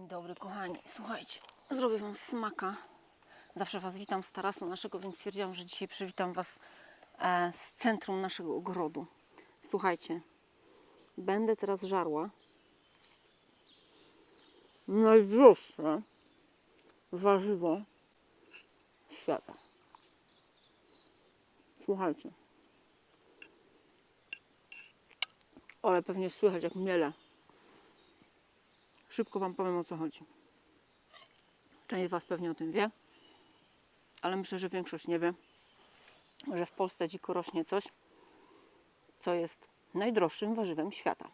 Dzień dobry, kochani. Słuchajcie, zrobię Wam smaka. Zawsze Was witam z tarasu naszego, więc stwierdziłam, że dzisiaj przywitam Was e, z centrum naszego ogrodu. Słuchajcie, będę teraz żarła najdroższe warzywo świata. Słuchajcie. Ale pewnie słychać jak miele. Szybko Wam powiem o co chodzi. Część z Was pewnie o tym wie, ale myślę, że większość nie wie, że w Polsce dziko rośnie coś, co jest najdroższym warzywem świata.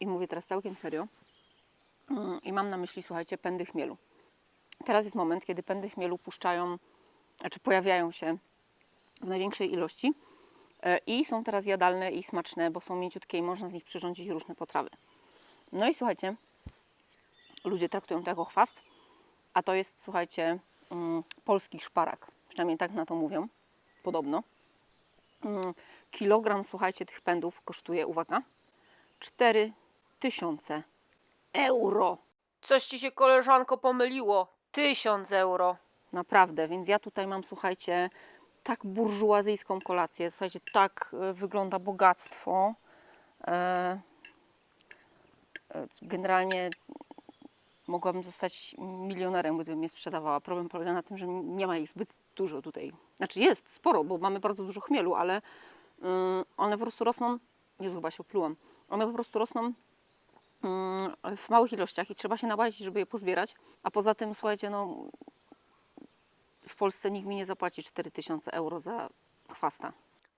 I mówię teraz całkiem serio. Mm, I mam na myśli, słuchajcie, pędy chmielu. Teraz jest moment, kiedy pędy chmielu puszczają, znaczy pojawiają się w największej ilości e, i są teraz jadalne i smaczne, bo są mięciutkie i można z nich przyrządzić różne potrawy. No i słuchajcie, ludzie traktują to jako chwast, a to jest, słuchajcie, mm, polski szparak. Przynajmniej tak na to mówią, podobno. Mm, Kilogram, słuchajcie, tych pędów kosztuje, uwaga, 4000 euro. Coś ci się, koleżanko, pomyliło. 1000 euro. Naprawdę, więc ja tutaj mam, słuchajcie, tak burżuazyjską kolację. Słuchajcie, tak e, wygląda bogactwo. E, e, generalnie mogłabym zostać milionerem, gdybym je sprzedawała. Problem polega na tym, że nie ma ich zbyt dużo tutaj. Znaczy jest sporo, bo mamy bardzo dużo chmielu, ale ym, one po prostu rosną, Jezu, chyba się oplułam, one po prostu rosną ym, w małych ilościach i trzeba się nabawić, żeby je pozbierać. A poza tym, słuchajcie, no w Polsce nikt mi nie zapłaci 4000 euro za chwasta.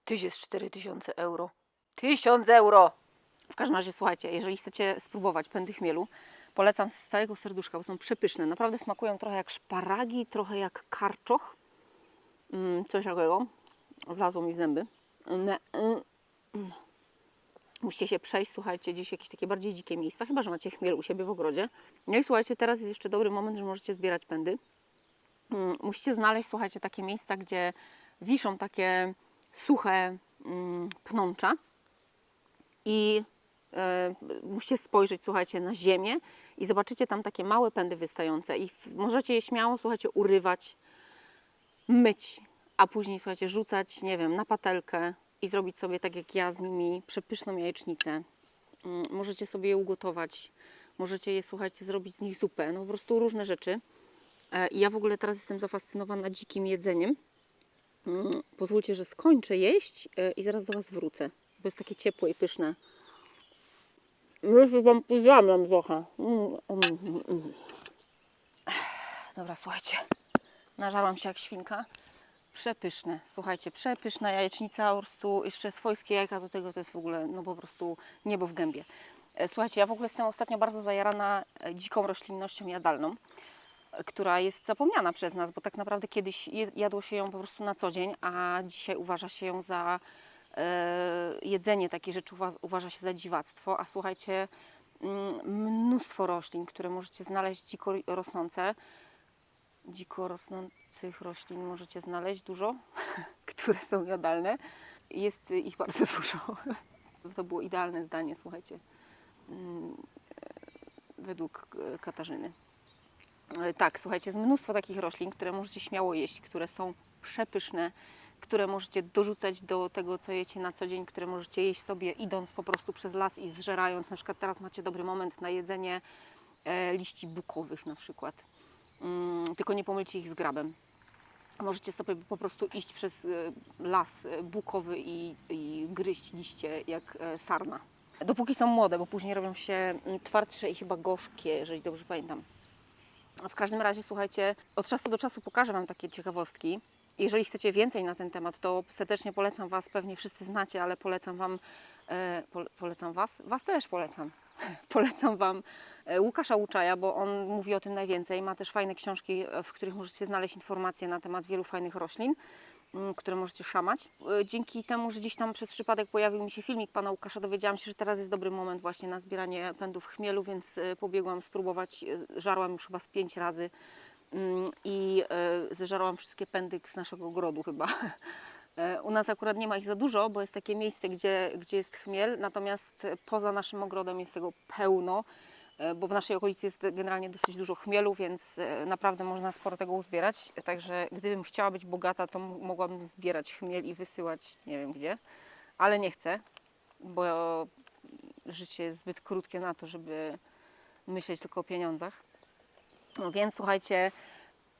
Tyś jest 4000 euro. 1000 euro! W każdym razie, słuchajcie, jeżeli chcecie spróbować pędy chmielu, polecam z całego serduszka, bo są przepyszne. Naprawdę smakują trochę jak szparagi, trochę jak karczoch. Mm, coś takiego. Wlazło mi w zęby. Mm, mm. Musicie się przejść, słuchajcie, gdzieś jakieś takie bardziej dzikie miejsca, chyba że macie chmiel u siebie w ogrodzie. No i słuchajcie, teraz jest jeszcze dobry moment, że możecie zbierać pędy. Mm, Musicie znaleźć, słuchajcie, takie miejsca, gdzie wiszą takie suche mm, pnącza i musicie spojrzeć, słuchajcie, na ziemię i zobaczycie tam takie małe pędy wystające i możecie je śmiało, słuchajcie, urywać, myć, a później, słuchajcie, rzucać, nie wiem, na patelkę i zrobić sobie, tak jak ja, z nimi przepyszną jajecznicę. Mm, Możecie sobie je ugotować, możecie je, słuchajcie, zrobić z nich zupę, no po prostu różne rzeczy. E, I ja w ogóle teraz jestem zafascynowana dzikim jedzeniem. Mm, Pozwólcie, że skończę jeść e, i zaraz do Was wrócę, bo jest takie ciepłe i pyszne. Już Wam powiedziałam trochę. Mm, mm, mm. Dobra, słuchajcie. Nażarłam się jak świnka. Przepyszne, słuchajcie, przepyszna jajecznica, po prostu jeszcze swojskie jajka do tego to jest w ogóle, no po prostu niebo w gębie. E, Słuchajcie, ja w ogóle jestem ostatnio bardzo zajarana e, dziką roślinnością jadalną która jest zapomniana przez nas, bo tak naprawdę kiedyś jadło się ją po prostu na co dzień, a dzisiaj uważa się ją za e, jedzenie takich rzeczy uwa- uważa się za dziwactwo. A słuchajcie, mm, mnóstwo roślin, które możecie znaleźć dziko rosnące. Dziko rosnących roślin możecie znaleźć dużo, które są jadalne. Jest ich bardzo dużo. To było idealne zdanie, słuchajcie, mm, e, według e, Katarzyny. E, Tak, słuchajcie, jest mnóstwo takich roślin, które możecie śmiało jeść, które są przepyszne, które możecie dorzucać do tego, co jecie na co dzień, które możecie jeść sobie idąc po prostu przez las i zżerając. Na przykład teraz macie dobry moment na jedzenie e, liści bukowych na przykład. Mm, tylko nie pomylcie ich z grabem. Możecie sobie po prostu iść przez e, las e, bukowy i, i gryźć liście jak sarna. Dopóki są młode, bo później robią się mm, twardsze i chyba gorzkie, jeżeli dobrze pamiętam. W każdym razie, słuchajcie, od czasu do czasu pokażę Wam takie ciekawostki. Jeżeli chcecie więcej na ten temat, to serdecznie polecam Was, pewnie wszyscy znacie, ale polecam Wam, e, pole, polecam Was, Was też polecam. polecam Wam e, Łukasza Łuczaja, bo on mówi o tym najwięcej. Ma też fajne książki, e, w których możecie znaleźć informacje na temat wielu fajnych roślin, m, które możecie szamać. Dzięki temu, że gdzieś tam przez przypadek pojawił mi się filmik pana Łukasza, dowiedziałam się, że teraz jest dobry moment właśnie na zbieranie pędów chmielu, więc pobiegłam spróbować. Żarłam już chyba z pięć razy Mm, i e, zeżarłam wszystkie pędy z naszego ogrodu chyba. E, U nas akurat nie ma ich za dużo, bo jest takie miejsce, gdzie, gdzie jest chmiel, natomiast poza naszym ogrodem jest tego pełno. e, bo w naszej okolicy jest generalnie dosyć dużo chmielu, więc e, naprawdę można sporo tego uzbierać. Także gdybym chciała być bogata, to mogłabym zbierać chmiel i wysyłać nie wiem gdzie, ale nie chcę, bo życie jest zbyt krótkie na to, żeby myśleć tylko o pieniądzach. No więc słuchajcie,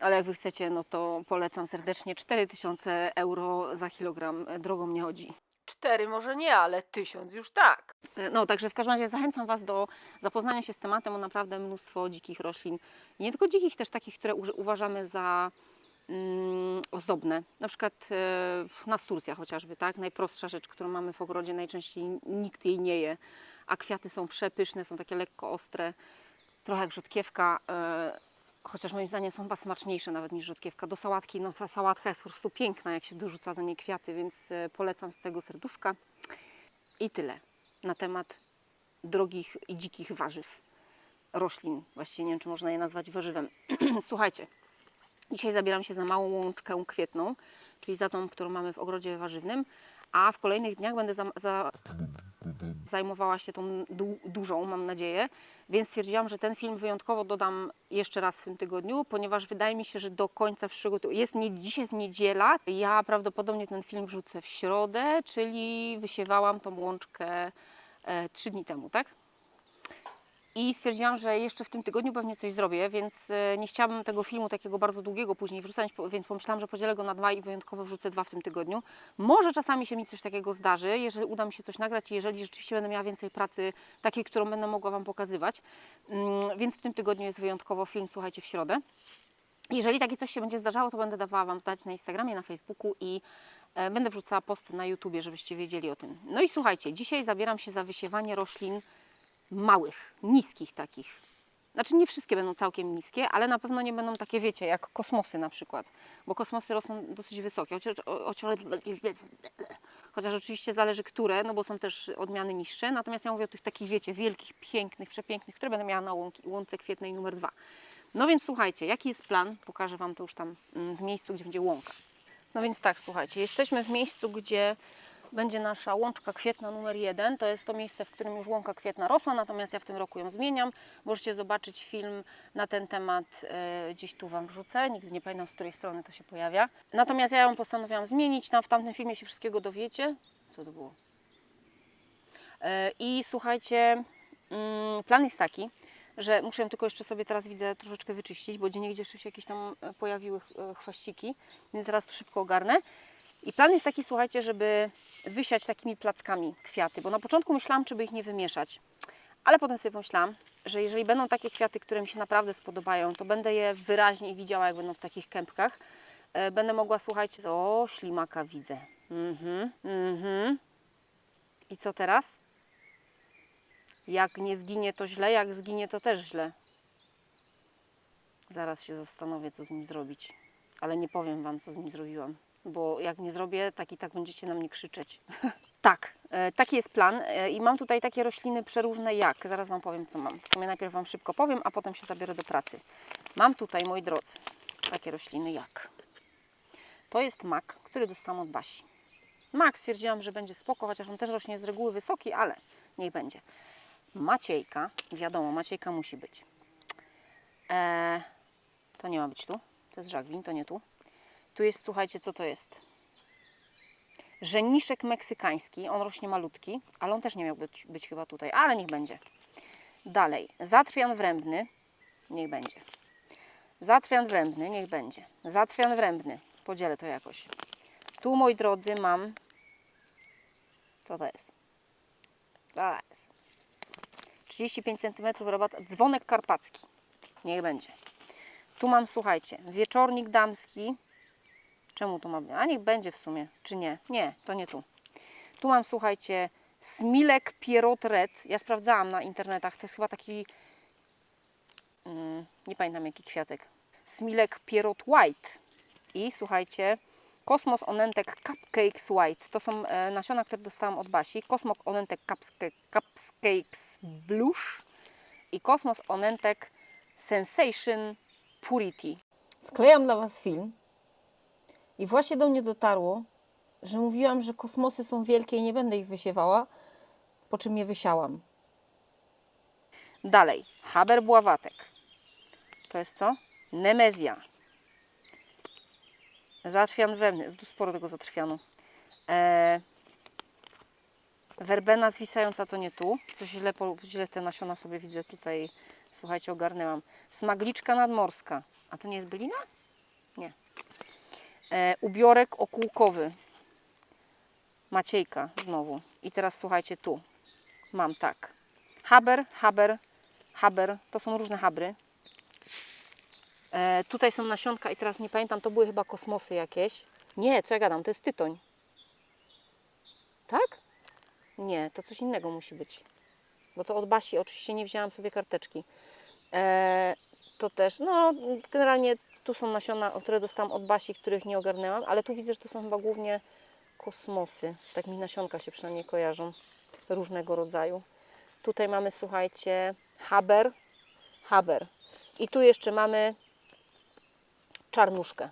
ale jak wy chcecie, no to polecam serdecznie 4000 euro za kilogram. Drogą nie chodzi. Cztery może nie, ale tysiąc już tak. No, także w każdym razie zachęcam Was do zapoznania się z tematem, bo naprawdę mnóstwo dzikich roślin. Nie tylko dzikich, też takich, które uważamy za mm, ozdobne. Na przykład e, nasturcja chociażby, tak? Najprostsza rzecz, którą mamy w ogrodzie, najczęściej nikt jej nie je, a kwiaty są przepyszne, są takie lekko ostre, trochę jak rzodkiewka, e, chociaż moim zdaniem są chyba smaczniejsze nawet niż rzodkiewka. Do sałatki, no ta sałatka jest po prostu piękna, jak się dorzuca do niej kwiaty, więc e, polecam z tego serduszka. I tyle na temat drogich i dzikich warzyw, roślin. Właściwie nie wiem, czy można je nazwać warzywem. Słuchajcie, dzisiaj zabieram się za małą łączkę kwietną, czyli za tą, którą mamy w ogrodzie warzywnym, a w kolejnych dniach będę za, za, zajmowała się tą du, dużą, mam nadzieję, więc stwierdziłam, że ten film wyjątkowo dodam jeszcze raz w tym tygodniu, ponieważ wydaje mi się, że do końca tygodnia, jest nie, dzisiaj jest niedziela, ja prawdopodobnie ten film wrzucę w środę, czyli wysiewałam tą łączkę e, trzy dni temu, tak? I stwierdziłam, że jeszcze w tym tygodniu pewnie coś zrobię, więc e, nie chciałabym tego filmu takiego bardzo długiego później wrzucać, więc pomyślałam, że podzielę go na dwa i wyjątkowo wrzucę dwa w tym tygodniu. Może czasami się mi coś takiego zdarzy, jeżeli uda mi się coś nagrać i jeżeli rzeczywiście będę miała więcej pracy, takiej, którą będę mogła Wam pokazywać. Mm, Więc w tym tygodniu jest wyjątkowo film, słuchajcie, w środę. Jeżeli takie coś się będzie zdarzało, to będę dawała Wam znać na Instagramie, na Facebooku i e, będę wrzucała posty na YouTubie, żebyście wiedzieli o tym. No i słuchajcie, dzisiaj zabieram się za wysiewanie roślin małych, niskich takich. Znaczy nie wszystkie będą całkiem niskie, ale na pewno nie będą takie, wiecie, jak kosmosy na przykład, bo kosmosy rosną dosyć wysokie, chociaż, chociaż, oczywiście zależy które, no bo są też odmiany niższe, natomiast ja mówię o tych takich, wiecie, wielkich, pięknych, przepięknych, które będę miała na łące kwietnej numer dwa. No więc słuchajcie, jaki jest plan? Pokażę Wam to już tam mm, w miejscu, gdzie będzie łąka. No więc tak, słuchajcie, jesteśmy w miejscu, gdzie będzie nasza łączka kwietna numer jeden. To jest to miejsce, w którym już łąka kwietna rosła, natomiast ja w tym roku ją zmieniam. Możecie zobaczyć film na ten temat, e, gdzieś tu Wam wrzucę, nigdy nie pamiętam z której strony to się pojawia. Natomiast ja ją postanowiłam zmienić, tam w tamtym filmie się wszystkiego dowiecie. Co to było? E, I słuchajcie, mm, plan jest taki, że muszę ją tylko jeszcze sobie teraz widzę troszeczkę wyczyścić, bo gdzie niegdzie jeszcze się jakieś tam e, pojawiły e, chwaściki, więc zaraz to szybko ogarnę. I plan jest taki, słuchajcie, żeby wysiać takimi plackami kwiaty, bo na początku myślałam, czy by ich nie wymieszać, ale potem sobie pomyślałam, że jeżeli będą takie kwiaty, które mi się naprawdę spodobają, to będę je wyraźnie widziała, jak będą w takich kępkach. E, Będę mogła, słuchajcie, o, ślimaka widzę. Mhm, mhm. I co teraz? Jak nie zginie, to źle, jak zginie, to też źle. Zaraz się zastanowię, co z nim zrobić. Ale nie powiem Wam, co z nim zrobiłam, bo jak nie zrobię, tak i tak będziecie na mnie krzyczeć. tak, e, taki jest plan. E, I mam tutaj takie rośliny przeróżne jak. Zaraz Wam powiem, co mam. W sumie najpierw Wam szybko powiem, a potem się zabiorę do pracy. Mam tutaj, moi drodzy, takie rośliny jak. To jest mak, który dostałam od Basi. Mak stwierdziłam, że będzie spoko, chociaż on też rośnie z reguły wysoki, ale niech będzie. Maciejka, wiadomo, Maciejka musi być. Eee, to nie ma być tu. To jest żagwin, to nie tu. Tu jest, słuchajcie, co to jest? Żeniszek meksykański. On rośnie malutki, ale on też nie miał być, być chyba tutaj, ale niech będzie. Dalej, zatrwian wrębny. Niech będzie. Zatrwian wrębny, niech będzie. Zatrwian wrębny. Podzielę to jakoś. Tu, moi drodzy, mam. Co to jest? To jest. 35 cm rabat. Dzwonek karpacki. Niech będzie. Tu mam, słuchajcie, wieczornik damski. Czemu tu mam? A niech będzie w sumie, czy nie? Nie, to nie tu. Tu mam, słuchajcie, smilek pierrot red. Ja sprawdzałam na internetach. To jest chyba taki. Mm, nie pamiętam jaki kwiatek. Smilek pierrot white. I słuchajcie, Kosmos Onentek Cupcakes White. To są e, nasiona, które dostałam od Basi. Kosmos Onentek Cupcakes Blush i Kosmos Onentek Sensation Purity. Sklejam dla Was film i właśnie do mnie dotarło, że mówiłam, że kosmosy są wielkie i nie będę ich wysiewała, po czym je wysiałam. Dalej, haber bławatek. To jest co? Nemezja. Zatrwian wewny. Jest tu sporo tego zatrwianu. E, werbena zwisająca to nie tu. Coś źle, źle te nasiona sobie widzę tutaj. Słuchajcie, ogarnęłam. Smagliczka nadmorska. A to nie jest bylina? Nie. E, ubiorek okółkowy. Maciejka znowu. I teraz słuchajcie tu. Mam tak. Haber, haber, haber. To są różne habry. E, tutaj są nasionka i teraz nie pamiętam, to były chyba kosmosy jakieś. Nie, co ja gadam, to jest tytoń. Tak? Nie, to coś innego musi być. Bo to od Basi oczywiście nie wzięłam sobie karteczki. E, to też, no generalnie tu są nasiona, które dostałam od Basi, których nie ogarnęłam, ale tu widzę, że to są chyba głównie kosmosy. Tak mi nasionka się przynajmniej kojarzą. Różnego rodzaju. Tutaj mamy, słuchajcie, haber, haber. I tu jeszcze mamy czarnuszkę.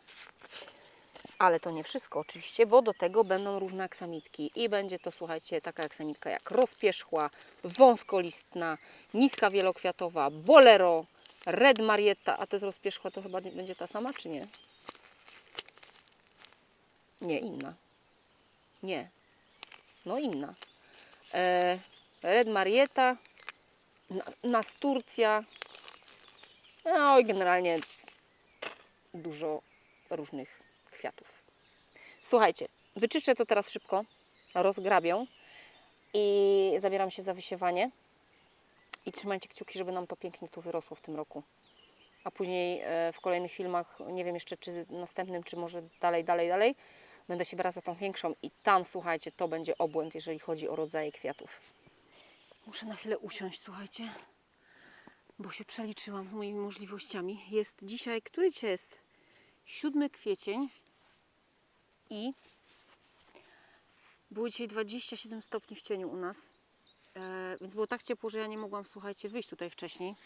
Ale to nie wszystko oczywiście, bo do tego będą różne aksamitki. I będzie to, słuchajcie, taka aksamitka jak rozpierzchła, wąskolistna, niska wielokwiatowa, bolero, red marietta. A to jest rozpierzchła, to chyba będzie ta sama, czy nie? Nie, inna. Nie. No inna. E, red marietta, na- nasturcja. No i generalnie dużo różnych kwiatów. Słuchajcie, wyczyszczę to teraz szybko, rozgrabię i zabieram się za wysiewanie. I trzymajcie kciuki, żeby nam to pięknie tu wyrosło w tym roku. A później e, w kolejnych filmach, nie wiem jeszcze czy następnym, czy może dalej, dalej, dalej, będę się brała za tą większą i tam, słuchajcie, to będzie obłęd, jeżeli chodzi o rodzaje kwiatów. Muszę na chwilę usiąść, słuchajcie, bo się przeliczyłam z moimi możliwościami. Jest dzisiaj, który dzisiaj jest? 7 kwiecień i było dzisiaj 27 stopni w cieniu u nas. E, więc było tak ciepło, że ja nie mogłam, słuchajcie, wyjść tutaj wcześniej.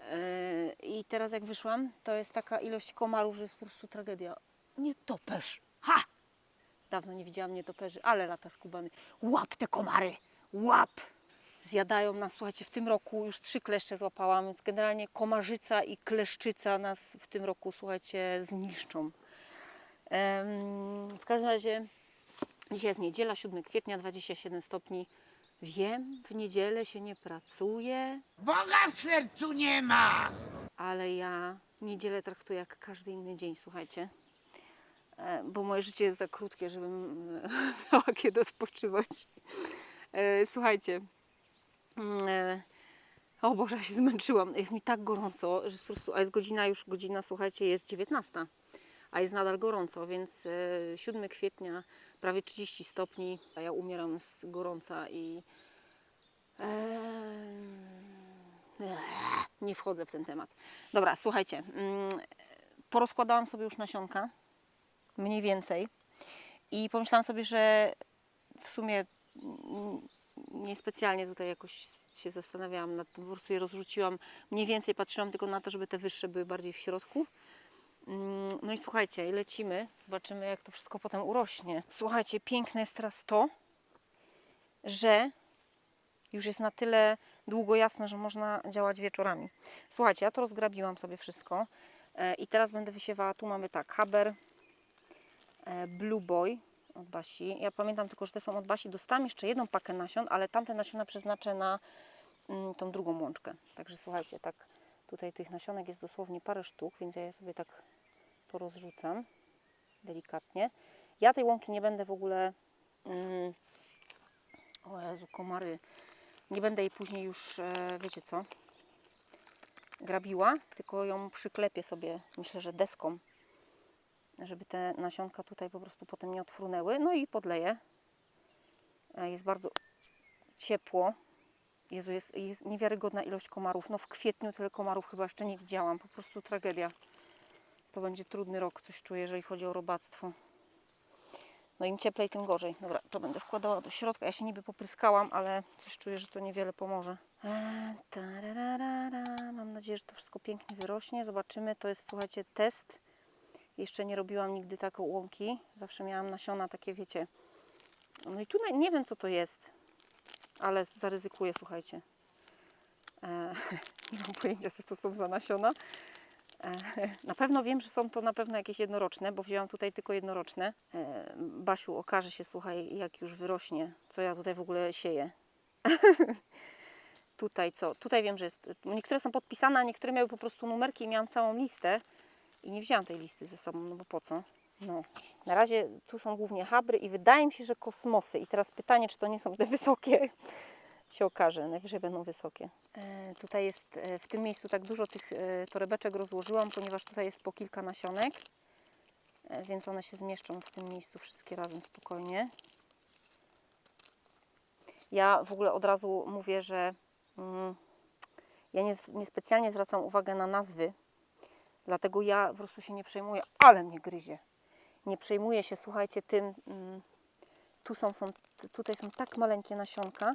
E, I teraz jak wyszłam, to jest taka ilość komarów, że jest po prostu tragedia. Nietoperz! Ha! Dawno nie widziałam nietoperzy, ale lata skubany. Łap te komary! Łap! Zjadają nas, słuchajcie, w tym roku już trzy kleszcze złapałam, więc generalnie komarzyca i kleszczyca nas w tym roku, słuchajcie, zniszczą. W każdym razie dzisiaj jest niedziela, 7 kwietnia, 27 stopni. Wiem, w niedzielę się nie pracuje, Boga w sercu nie ma! ale ja niedzielę traktuję jak każdy inny dzień, słuchajcie. E, Bo moje życie jest za krótkie, żebym e, miała kiedy odpoczywać. E, Słuchajcie. mm, e, O Boże, ja się zmęczyłam. Jest mi tak gorąco, że jest po prostu, a jest godzina już, godzina, słuchajcie, jest 19, a jest nadal gorąco, więc e, 7 kwietnia, prawie 30 stopni, a ja umieram z gorąca i e, nie wchodzę w ten temat. Dobra, słuchajcie, mm, porozkładałam sobie już nasionka, mniej więcej i pomyślałam sobie, że w sumie mm, niespecjalnie tutaj jakoś się zastanawiałam nad tym, po prostu je rozrzuciłam. Mniej więcej patrzyłam tylko na to, żeby te wyższe były bardziej w środku. Mm, No i słuchajcie, lecimy, zobaczymy jak to wszystko potem urośnie. Słuchajcie, piękne jest teraz to, że już jest na tyle długo jasno, że można działać wieczorami. Słuchajcie, ja to rozgrabiłam sobie wszystko e, i teraz będę wysiewała. Tu mamy tak, Haber, e, Blue Boy od Basi. Ja pamiętam tylko, że te są od Basi. Dostałam jeszcze jedną pakę nasion, ale tamte nasiona przeznaczę na mm, tą drugą łączkę. Także słuchajcie, tak tutaj tych nasionek jest dosłownie parę sztuk, więc ja je sobie tak porozrzucam delikatnie. Ja tej łąki nie będę w ogóle... Mm, o Jezu, komary. Nie będę jej później już, e, wiecie co, grabiła, tylko ją przyklepię sobie, myślę, że deską, żeby te nasionka tutaj po prostu potem nie odfrunęły. No i podleję. E, Jest bardzo ciepło. Jezu, jest, jest niewiarygodna ilość komarów. No w kwietniu tyle komarów chyba jeszcze nie widziałam. Po prostu tragedia. To będzie trudny rok, coś czuję, jeżeli chodzi o robactwo. No im cieplej, tym gorzej. Dobra, to będę wkładała do środka. Ja się niby popryskałam, ale coś czuję, że to niewiele pomoże. Mam nadzieję, że to wszystko pięknie wyrośnie. Zobaczymy. To jest, słuchajcie, test. Jeszcze nie robiłam nigdy taką łąki. Zawsze miałam nasiona takie, wiecie. No i tu nie wiem, co to jest, ale zaryzykuję, słuchajcie. E, nie mam pojęcia, co to są za nasiona. E, na pewno wiem, że są to na pewno jakieś jednoroczne, bo wzięłam tutaj tylko jednoroczne. E, Basiu, okaże się, słuchaj, jak już wyrośnie, co ja tutaj w ogóle sieję. tutaj co? Tutaj wiem, że jest. Niektóre są podpisane, a niektóre miały po prostu numerki i miałam całą listę. I nie wzięłam tej listy ze sobą, no bo po co? No. Na razie tu są głównie habry i wydaje mi się, że kosmosy. I teraz pytanie, czy to nie są te wysokie? Się okaże, najwyżej będą wysokie. E, tutaj jest e, w tym miejscu tak dużo tych e, torebeczek rozłożyłam, ponieważ tutaj jest po kilka nasionek, więc one się zmieszczą w tym miejscu wszystkie razem spokojnie. Ja w ogóle od razu mówię, że mm, ja nie, niespecjalnie zwracam uwagę na nazwy, dlatego ja po prostu się nie przejmuję, ale mnie gryzie. Nie przejmuję się, słuchajcie, tym. Mm, tu są, są, tutaj są tak maleńkie nasionka,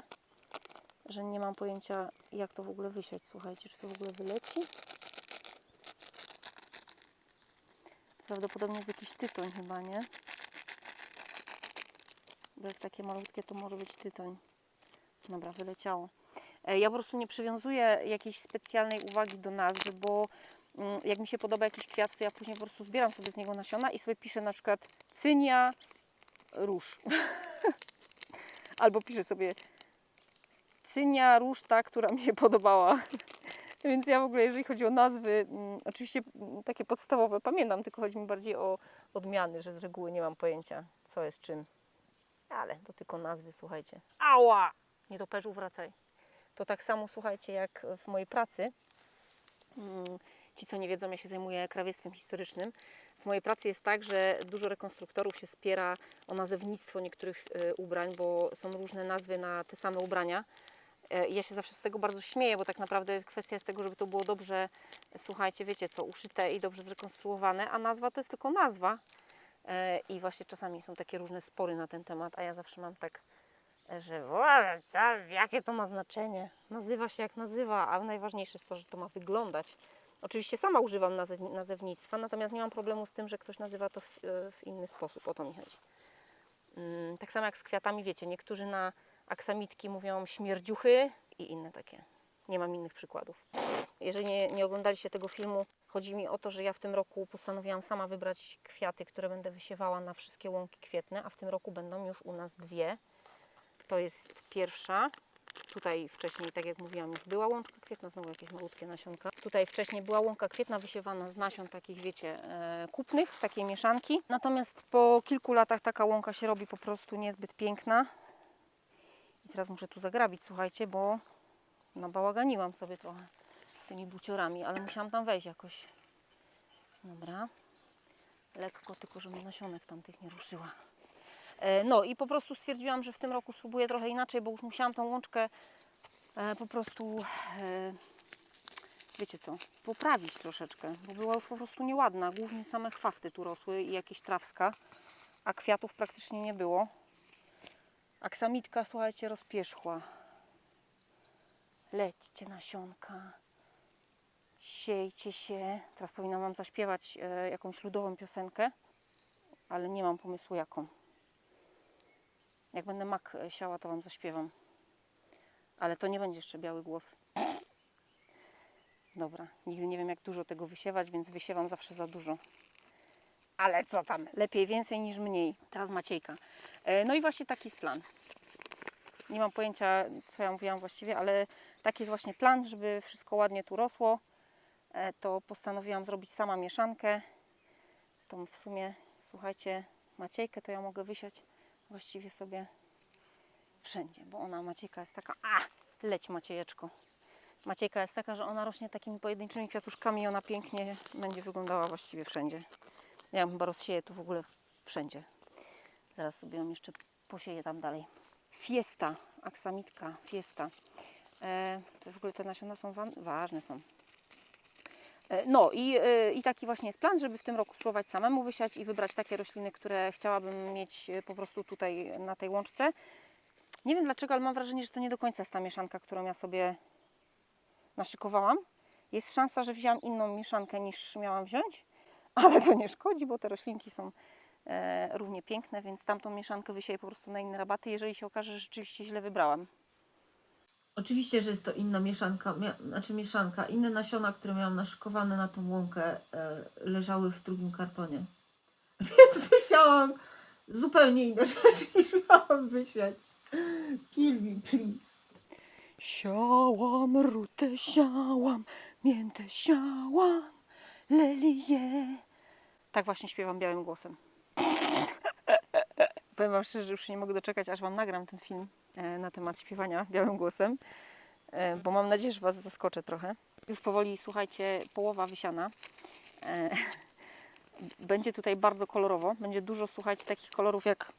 że nie mam pojęcia, jak to w ogóle wysiać. Słuchajcie, czy to w ogóle wyleci? Prawdopodobnie jest jakiś tytoń chyba, nie? Bo jak takie malutkie, to może być tytoń. Dobra, wyleciało. E, Ja po prostu nie przywiązuję jakiejś specjalnej uwagi do nazwy, bo mm, jak mi się podoba jakiś kwiat, to ja później po prostu zbieram sobie z niego nasiona i sobie piszę na przykład cynia róż. Albo piszę sobie cynia róż ta, która mi się podobała. Więc ja w ogóle, jeżeli chodzi o nazwy, mm, oczywiście mm, takie podstawowe pamiętam, tylko chodzi mi bardziej o odmiany, że z reguły nie mam pojęcia, co jest czym. Ale to tylko nazwy, słuchajcie. Ała! Nie do perzu wracaj. To tak samo, słuchajcie, jak w mojej pracy. Mm, Ci, co nie wiedzą, ja się zajmuję krawiectwem historycznym. W mojej pracy jest tak, że dużo rekonstruktorów się spiera o nazewnictwo niektórych e, ubrań, bo są różne nazwy na te same ubrania. E, ja się zawsze z tego bardzo śmieję, bo tak naprawdę kwestia jest tego, żeby to było dobrze, słuchajcie, wiecie co, uszyte i dobrze zrekonstruowane, a nazwa to jest tylko nazwa. E, I właśnie czasami są takie różne spory na ten temat, a ja zawsze mam tak, e, że "O, co, jakie to ma znaczenie? Nazywa się jak nazywa, a najważniejsze jest to, że to ma wyglądać. Oczywiście sama używam naze- nazewnictwa, natomiast nie mam problemu z tym, że ktoś nazywa to w, w inny sposób. O to mi chodzi. Mm, Tak samo jak z kwiatami, wiecie, niektórzy na aksamitki mówią śmierdziuchy i inne takie. Nie mam innych przykładów. Jeżeli nie, nie oglądaliście tego filmu, chodzi mi o to, że ja w tym roku postanowiłam sama wybrać kwiaty, które będę wysiewała na wszystkie łąki kwietne, a w tym roku będą już u nas dwie. To jest pierwsza. Tutaj wcześniej, tak jak mówiłam, już była łączka kwietna, znowu jakieś malutkie nasionka. Tutaj wcześniej była łąka kwietna wysiewana z nasion takich, wiecie, e, kupnych, takiej mieszanki. Natomiast po kilku latach taka łąka się robi po prostu niezbyt piękna. Teraz muszę tu zagrabić, słuchajcie, bo nabałaganiłam sobie trochę tymi buciorami, ale musiałam tam wejść jakoś. Dobra. Lekko, tylko żebym nasionek tamtych nie ruszyła. E, No i po prostu stwierdziłam, że w tym roku spróbuję trochę inaczej, bo już musiałam tą łączkę e, po prostu, e, wiecie co, poprawić troszeczkę, bo była już po prostu nieładna. Głównie same chwasty tu rosły i jakieś trawska, a kwiatów praktycznie nie było. Aksamitka, słuchajcie, rozpierzchła. Lećcie nasionka, siejcie się. Teraz powinnam Wam zaśpiewać e, jakąś ludową piosenkę, ale nie mam pomysłu jaką. Jak będę mak siała, to Wam zaśpiewam. Ale to nie będzie jeszcze biały głos. Dobra, nigdy nie wiem jak dużo tego wysiewać, więc wysiewam zawsze za dużo. Ale co tam, lepiej więcej niż mniej. Teraz Maciejka. E, No i właśnie taki jest plan. Nie mam pojęcia, co ja mówiłam właściwie, ale taki jest właśnie plan, żeby wszystko ładnie tu rosło. E, To postanowiłam zrobić sama mieszankę. Tą w sumie, słuchajcie, Maciejkę to ja mogę wysiać właściwie sobie wszędzie, bo ona Maciejka jest taka, a leć Maciejeczko. Maciejka jest taka, że ona rośnie takimi pojedynczymi kwiatuszkami i ona pięknie będzie wyglądała właściwie wszędzie. Ja chyba rozsieję tu w ogóle wszędzie. Zaraz sobie ją jeszcze posieję tam dalej. Fiesta, aksamitka, fiesta. E, to w ogóle te nasiona są wa- ważne są. E, No i, e, i taki właśnie jest plan, żeby w tym roku spróbować samemu wysiać i wybrać takie rośliny, które chciałabym mieć e, po prostu tutaj na tej łączce. Nie wiem dlaczego, ale mam wrażenie, że to nie do końca jest ta mieszanka, którą ja sobie naszykowałam. Jest szansa, że wzięłam inną mieszankę niż miałam wziąć, ale to nie szkodzi, bo te roślinki są e, równie piękne, więc tamtą mieszankę wysieję po prostu na inne rabaty, jeżeli się okaże, że rzeczywiście źle wybrałam. Oczywiście, że jest to inna mieszanka, mia- znaczy mieszanka. Inne nasiona, które miałam naszykowane na tą łąkę, e, leżały w drugim kartonie. Więc wysiałam zupełnie inne rzeczy niż miałam wysiać. Kill me, please. Siałam rutę, siałam miętę, siałam lelię. Tak właśnie śpiewam białym głosem. Powiem Wam szczerze, że już nie mogę doczekać, aż Wam nagram ten film e, na temat śpiewania białym głosem, e, bo mam nadzieję, że Was zaskoczę trochę. Już powoli, słuchajcie, połowa wysiana. E, Będzie tutaj bardzo kolorowo. Będzie dużo, słuchajcie, takich kolorów jak...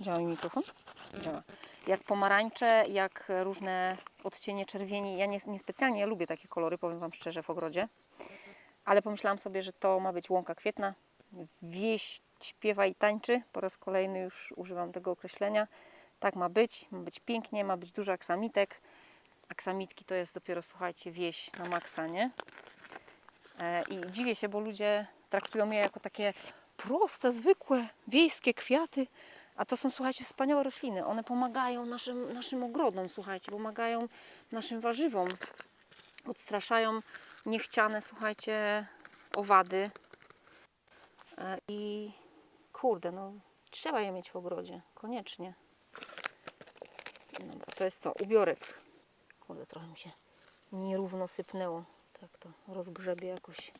Działa mi mikrofon? Działa. Jak pomarańcze, jak różne odcienie czerwieni. Ja nie, niespecjalnie lubię takie kolory, powiem Wam szczerze, w ogrodzie. Ale pomyślałam sobie, że to ma być łąka kwietna. Wieś śpiewa i tańczy. Po raz kolejny już używam tego określenia. Tak ma być. Ma być pięknie, ma być dużo aksamitek. Aksamitki to jest dopiero, słuchajcie, wieś na maksa, nie? E, I dziwię się, bo ludzie traktują je jako takie proste, zwykłe, wiejskie kwiaty. A to są, słuchajcie, wspaniałe rośliny. One pomagają naszym, naszym ogrodom, słuchajcie, pomagają naszym warzywom. Odstraszają niechciane, słuchajcie, owady. E, I kurde, no trzeba je mieć w ogrodzie, koniecznie. Dobra, to jest co? Ubiorek. Kurde, trochę mi się nierówno sypnęło. Tak to rozgrzebie jakoś.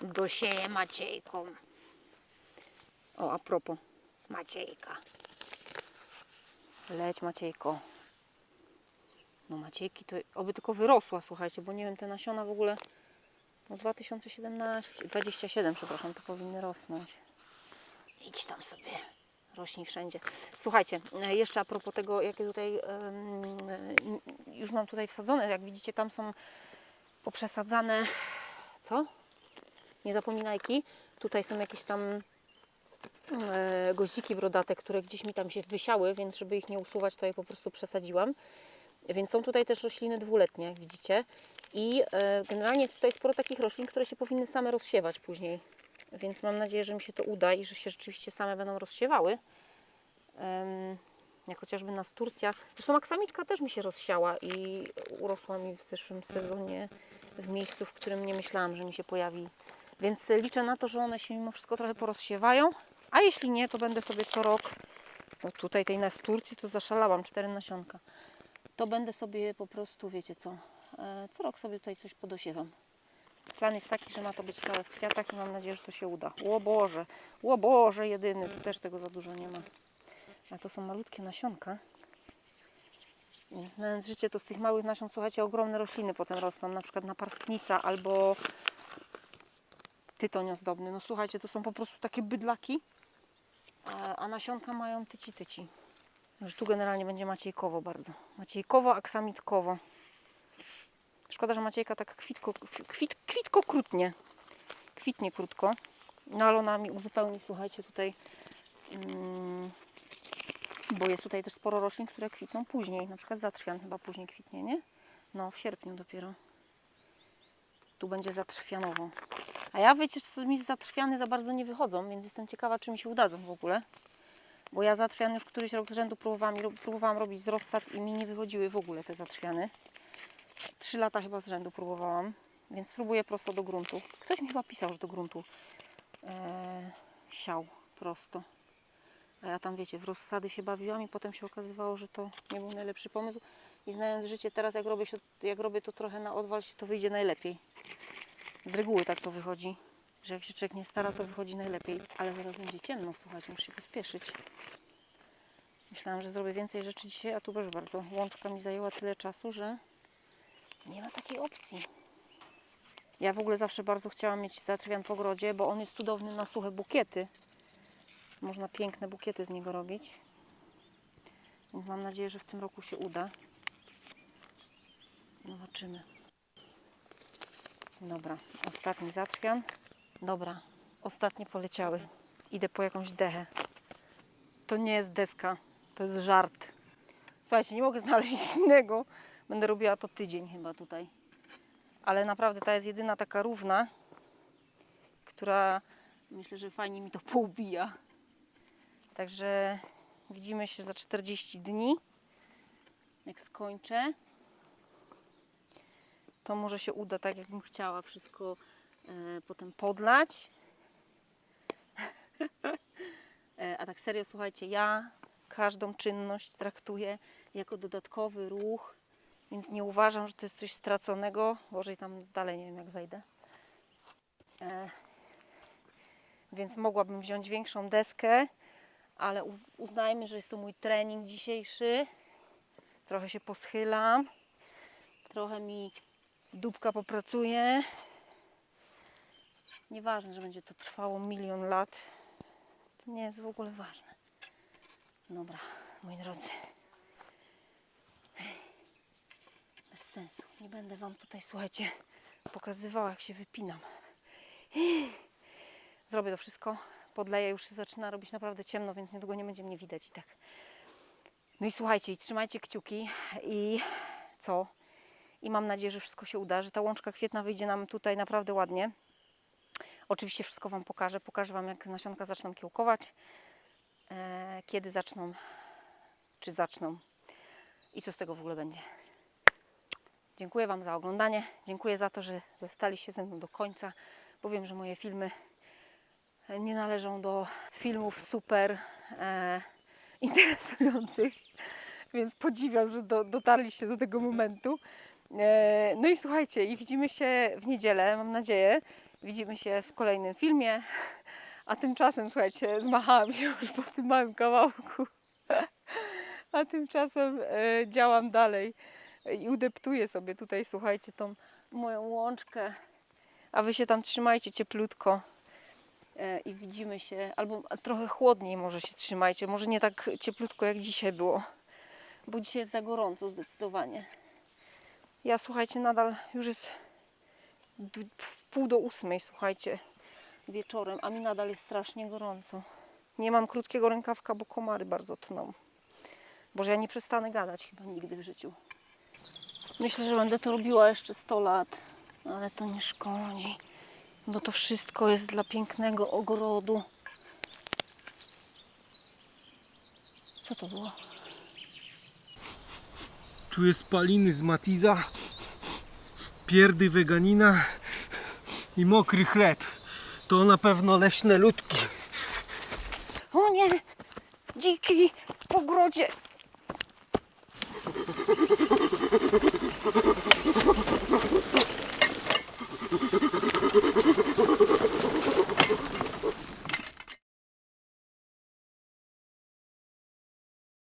Dosieję Maciejką. O, a propos. Maciejka. Leć Maciejko. No Maciejki to oby tylko wyrosła, słuchajcie, bo nie wiem, te nasiona w ogóle no 2017, 27, przepraszam, to powinny rosnąć. Idź tam sobie, rośnij wszędzie. Słuchajcie, e, jeszcze a propos tego, jakie tutaj e, już mam tutaj wsadzone, jak widzicie, tam są poprzesadzane, co? Nie zapominajki. Tutaj są jakieś tam e, goździki brodate, które gdzieś mi tam się wysiały, więc żeby ich nie usuwać, to je po prostu przesadziłam. Więc są tutaj też rośliny dwuletnie, jak widzicie. I e, generalnie jest tutaj sporo takich roślin, które się powinny same rozsiewać później. Więc mam nadzieję, że mi się to uda i że się rzeczywiście same będą rozsiewały. Jak chociażby nasturcja. Zresztą aksamitka też mi się rozsiała i urosła mi w zeszłym sezonie w miejscu, w którym nie myślałam, że mi się pojawi. Więc liczę na to, że one się mimo wszystko trochę porozsiewają. A jeśli nie, to będę sobie co rok, no tutaj tej nasturcji to zaszalałam, cztery nasionka. To będę sobie po prostu, wiecie co, e, co rok sobie tutaj coś podosiewam. Plan jest taki, że ma to być całe w kwiatach i mam nadzieję, że to się uda. Ło Boże, ło Boże, jedyny, tu też tego za dużo nie ma. A to są malutkie nasionka. Więc znając życie, to z tych małych nasion, słuchajcie, ogromne rośliny potem rosną, na przykład naparstnica albo tytoń ozdobny. No słuchajcie, to są po prostu takie bydlaki, a, a nasionka mają tyci tyci. Że tu generalnie będzie maciejkowo bardzo. Maciejkowo, aksamitkowo. Szkoda, że Maciejka tak kwitko, kwit, kwitko krótnie. Kwitnie krótko. No ale ona mi uzupełni, słuchajcie, tutaj mm, bo jest tutaj też sporo roślin, które kwitną później. Na przykład zatrwian chyba później kwitnie, nie? No, w sierpniu dopiero. Tu będzie zatrwianowo. A ja wiecie, co mi zatrwiany za bardzo nie wychodzą, więc jestem ciekawa, czy mi się udadzą w ogóle. Bo ja zatrwian już któryś rok z rzędu próbowałam, próbowałam robić z rozsad i mi nie wychodziły w ogóle te zatrwiany. Trzy lata chyba z rzędu próbowałam, więc spróbuję prosto do gruntu. Ktoś mi chyba pisał, że do gruntu e, siał prosto. A ja tam, wiecie, w rozsady się bawiłam i potem się okazywało, że to nie był najlepszy pomysł. I znając życie teraz, jak robię, się, jak robię to trochę na odwal, się to wyjdzie najlepiej. Z reguły tak to wychodzi, że jak się człowiek nie stara, to wychodzi najlepiej. Ale zaraz będzie ciemno, słuchajcie, muszę się pospieszyć. Myślałam, że zrobię więcej rzeczy dzisiaj, a tu proszę bardzo, łączka mi zajęła tyle czasu, że nie ma takiej opcji. Ja w ogóle zawsze bardzo chciałam mieć zatrwian w ogrodzie, bo on jest cudowny na suche bukiety. Można piękne bukiety z niego robić. Więc mam nadzieję, że w tym roku się uda. Zobaczymy. Dobra, ostatni zatrwian. Dobra, ostatnie poleciały. Idę po jakąś dechę. To nie jest deska, to jest żart. Słuchajcie, nie mogę znaleźć innego. Będę robiła to tydzień chyba tutaj. Ale naprawdę ta jest jedyna taka równa, która myślę, że fajnie mi to poubija. Także widzimy się za 40 dni, jak skończę. to może się uda tak, jakbym chciała wszystko potem podlać. E, A tak serio, słuchajcie, ja każdą czynność traktuję jako dodatkowy ruch, więc nie uważam, że to jest coś straconego. Boże, tam dalej nie wiem, jak wejdę. E, Więc mogłabym wziąć większą deskę, ale uznajmy, że jest to mój trening dzisiejszy. Trochę się poschylam, trochę mi dupka popracuje. Nieważne, że będzie to trwało milion lat. To nie jest w ogóle ważne. Dobra, moi drodzy. Bez sensu. Nie będę Wam tutaj, słuchajcie, pokazywała, jak się wypinam. Zrobię to wszystko. Podleję, już się zaczyna robić naprawdę ciemno, więc niedługo nie będzie mnie widać i tak. No i słuchajcie, i trzymajcie kciuki i co? I mam nadzieję, że wszystko się uda, że ta łączka kwietna wyjdzie nam tutaj naprawdę ładnie. Oczywiście wszystko Wam pokażę. Pokażę Wam, jak nasionka zaczną kiełkować, e, kiedy zaczną, czy zaczną i co z tego w ogóle będzie. Dziękuję Wam za oglądanie. Dziękuję za to, że zostaliście ze mną do końca, bo wiem, że moje filmy nie należą do filmów super e, interesujących, więc podziwiam, że do, dotarliście do tego momentu. E, no i słuchajcie, i widzimy się w niedzielę, mam nadzieję. Widzimy się w kolejnym filmie. A tymczasem, słuchajcie, zmachałam się już po tym małym kawałku. A tymczasem e, działam dalej i udeptuję sobie tutaj, słuchajcie, tą moją łączkę. A wy się tam trzymajcie cieplutko. E, I widzimy się, albo trochę chłodniej może się trzymajcie, może nie tak cieplutko jak dzisiaj było, bo dzisiaj jest za gorąco zdecydowanie. Ja słuchajcie, nadal już jest w pół do ósmej, słuchajcie, wieczorem, a mi nadal jest strasznie gorąco. Nie mam krótkiego rękawka, bo komary bardzo tną. Boże, ja nie przestanę gadać chyba nigdy w życiu. Myślę, że będę to robiła jeszcze 100 lat, ale to nie szkodzi, bo to wszystko jest dla pięknego ogrodu. Co to było? Czuję spaliny z Matiza, pierdy weganina i mokry chleb. To na pewno leśne ludki.